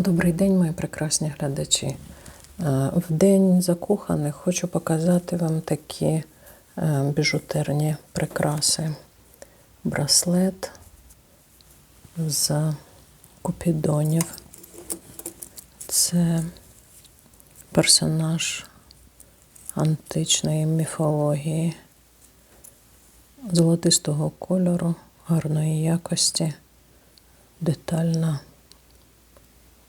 Добрий день, мої прекрасні глядачі. Е, В День закоханих хочу показати вам такі е, біжутерні прикраси. Браслет з купідонів. Це персонаж античної міфології, золотистого кольору, гарної якості, детальна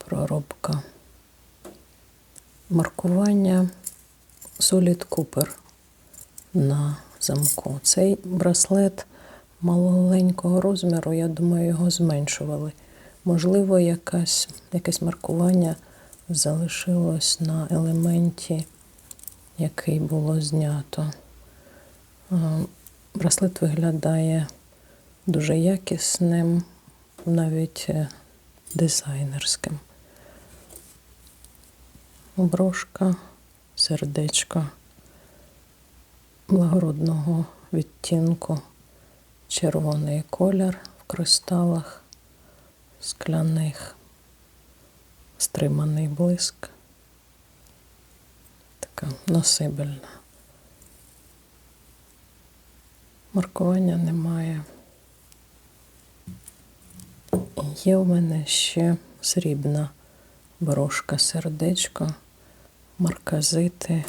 проробка. Маркування Solid Cooper на замку. Цей браслет маленького розміру, я думаю, його зменшували. Можливо, якась, якесь маркування залишилось на елементі, який було знято. Е, Браслет виглядає дуже якісним, навіть е, дизайнерським. Брошка, сердечко благородного відтінку, червоний колір в кристалах, скляних, стриманий блиск, така носибельна. Маркування немає. Є в мене ще срібна брошка сердечко, марказити,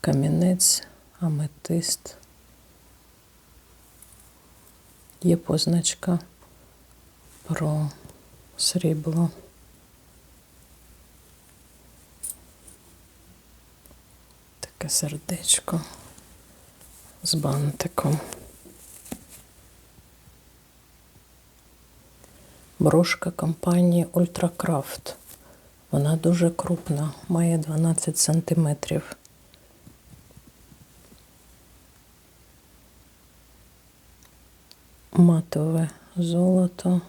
камінець, аметист. Є позначка про срібло. Таке сердечко з бантиком. Брошка компанії Ультракрафт. Вона дуже крупна, має 12 сантиметрів. Матове золото,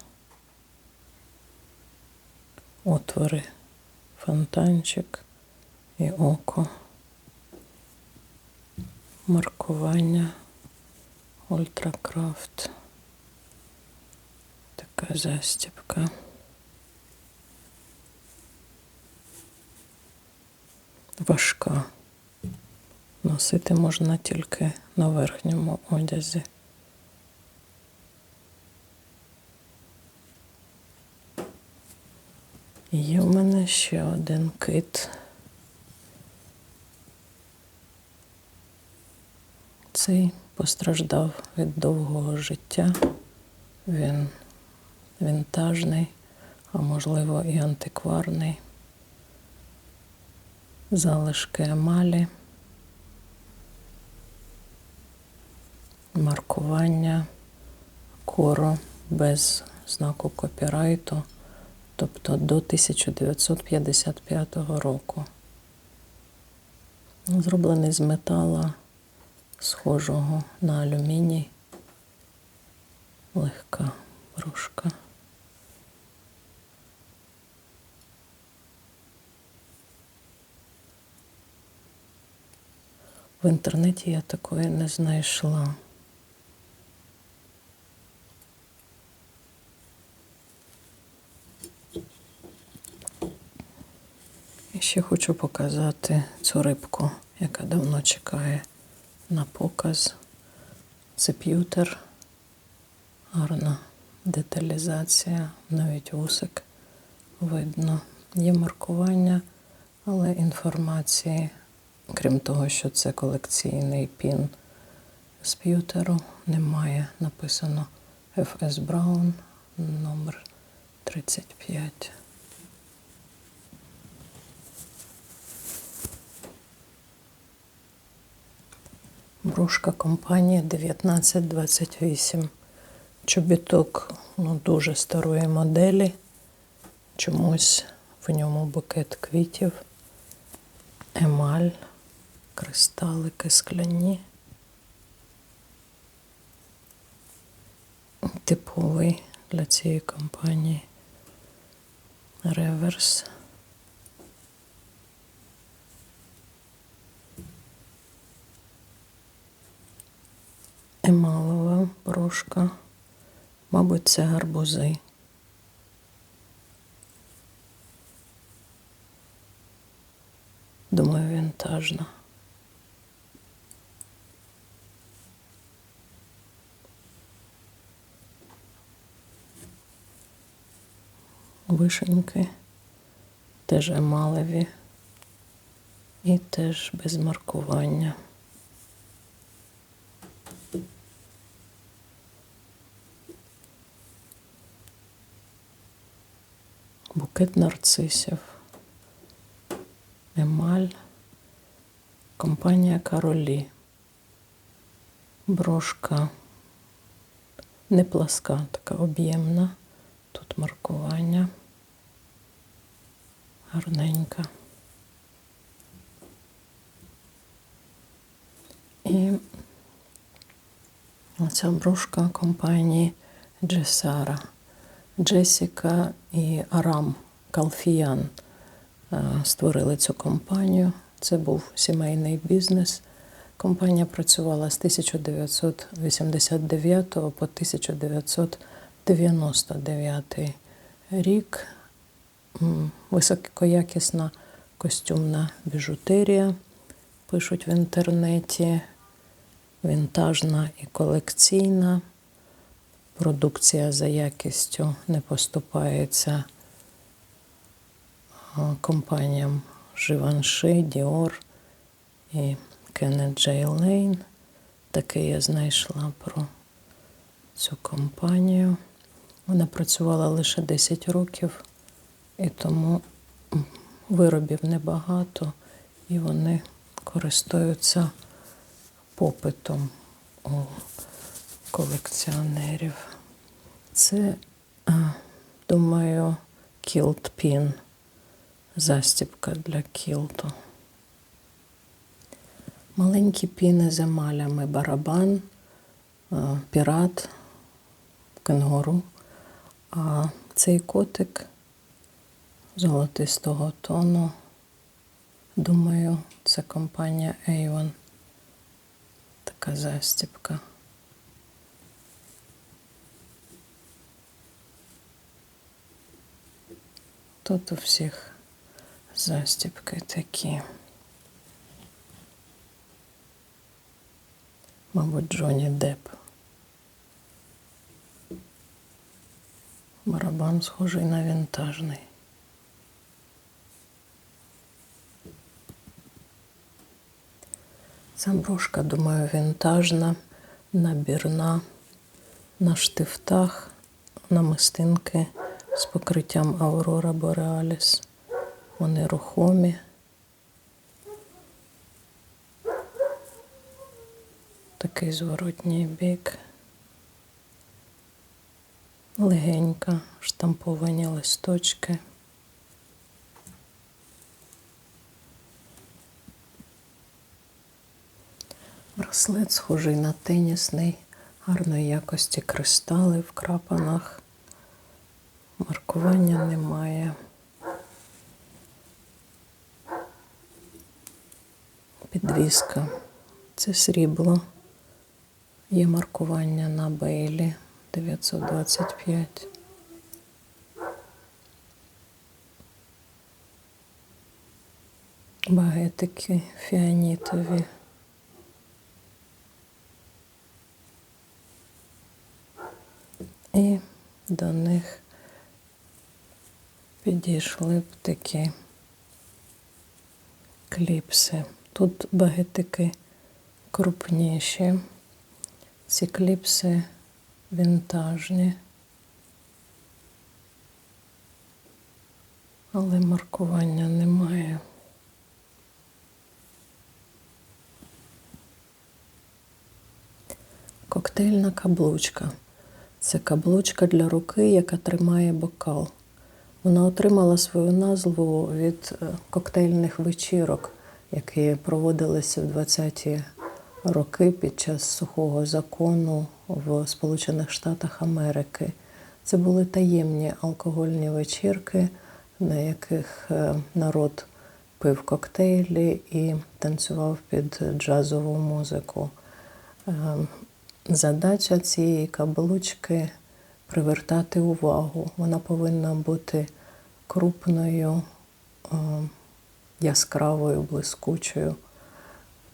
отвори, фонтанчик і око, маркування Ультракрафт. Така застібка. Важка. Носити можна тільки на верхньому одязі. Є в мене ще один кит. Цей постраждав від довгого життя. Він вінтажний, а можливо і антикварний. Залишки емалі, маркування коро без знаку копірайту, тобто до 1955 року. Зроблений з метала, схожого на алюміній, легка брошка. В інтернеті я такої не знайшла. І ще хочу показати цю рибку, яка давно чекає на показ. Це п'ютер, гарна деталізація, навіть вусик видно. Є маркування, але інформації, крім того, що це колекційний пін з п'ютеру, немає. Написано FS Brown номер 35. Брошка компанії 1928. Чобіток ну, дуже старої моделі. Чомусь в ньому букет квітів, емаль, кристалики скляні. Типовий для цієї компанії реверс. Емалова брошка. Мабуть, це гарбузи. Думаю, вінтажна. Вишеньки теж емалеві і теж без маркування. Букет нарцисів. Емаль. Компанія Каролі. Брошка не пласка, така об'ємна. Тут маркування. Гарненька. І оця брошка компанії Джесара. Джесіка і Арам Калфіян е, створили цю компанію. Це був сімейний бізнес. Компанія працювала з 1989 по 1999 рік. Високоякісна костюмна біжутерія, пишуть в інтернеті, вінтажна і колекційна. Продукція за якістю не поступається компаніям Givenchy, Dior і Kenneth J. Lane. Таке я знайшла про цю компанію. Вона працювала лише 10 років, і тому виробів небагато, і вони користуються попитом у колекціонерів. Це, думаю, кілт пін. Застібка для кілту. Маленькі піни з емалями, барабан, пірат, кенгуру. А цей котик золотистого тону. Думаю, це компанія Avon. Така застібка. Тут у всіх застібки такі. Мабуть, Джонні Депп. Барабан схожий на вінтажний. Ця брошка, думаю, вінтажна, набірна, на штифтах, намистинки з покриттям Aurora Borealis. Вони рухомі. Такий зворотній бік. Легенька, штамповані листочки. Браслет схожий на тенісний, гарної якості кристали в крапанах. Маркування немає. Підвіска. Це срібло. Є маркування на Бейлі 925. Багетики фіанітові. І до них підійшли б такі кліпси. Тут багетики крупніші. Ці кліпси вінтажні. Але маркування немає. Коктейльна каблучка. Це каблучка для руки, яка тримає бокал. Вона отримала свою назву від е, коктейльних вечірок, які проводилися в 20-ті роки під час сухого закону в Сполучених Штатах Америки. Це були таємні алкогольні вечірки, на яких е, народ пив коктейлі і танцював під джазову музику. Задача цієї каблучки привертати увагу. Вона повинна бути крупною, е, яскравою, блискучою.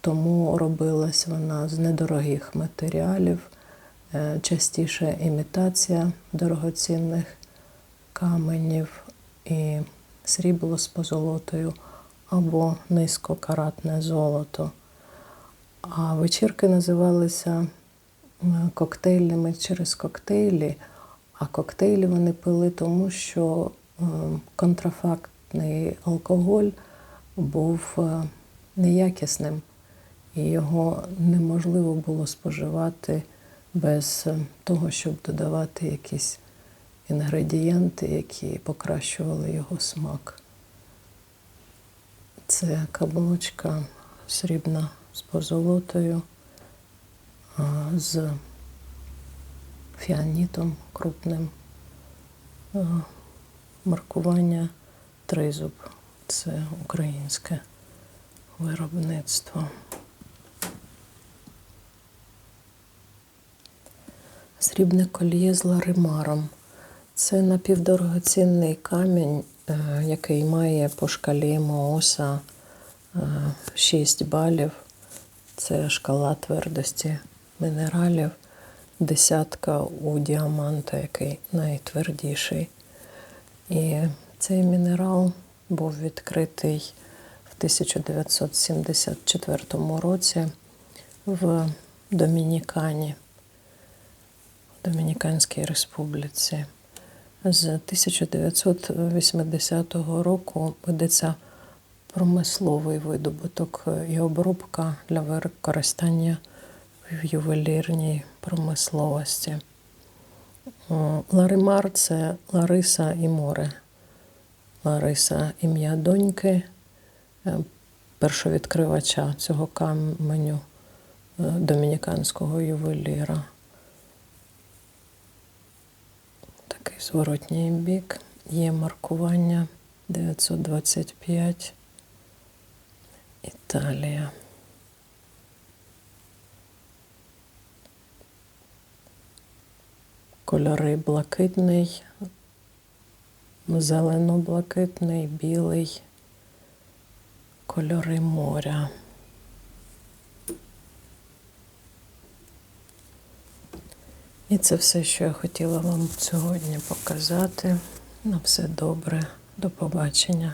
Тому робилась вона з недорогих матеріалів, е, частіше імітація дорогоцінних каменів і срібло з позолотою або низькокаратне золото. А вечірки називалися м, коктейльними через коктейлі. А коктейлі вони пили тому, що е, контрафактний алкоголь був е, неякісним, і його неможливо було споживати без е, того, щоб додавати якісь інгредієнти, які покращували його смак. Це каблучка срібна з позолотою, з фіанітом крупним. Маркування тризуб. Це українське виробництво. Срібне коліє з ларимаром. Це напівдорогоцінний камінь, е, який має по шкалі Мооса 6 балів. Це шкала твердості мінералів, десятка у діаманта, який найтвердіший. І цей мінерал був відкритий в 1974 році в Домінікані, в Домініканській республіці. З 1980 року ведеться промисловий видобуток і обробка для використання в ювелірній промисловості. Ларимар це Лариса і море. Лариса ім'я доньки, е, першовідкривача цього каменю е, домініканського ювеліра. Такий зворотній бік. Є маркування 925 Італія. Кольори блакитний, зелено-блакитний, білий, кольори моря. І це все, що я хотіла вам сьогодні показати. На все добре. До побачення.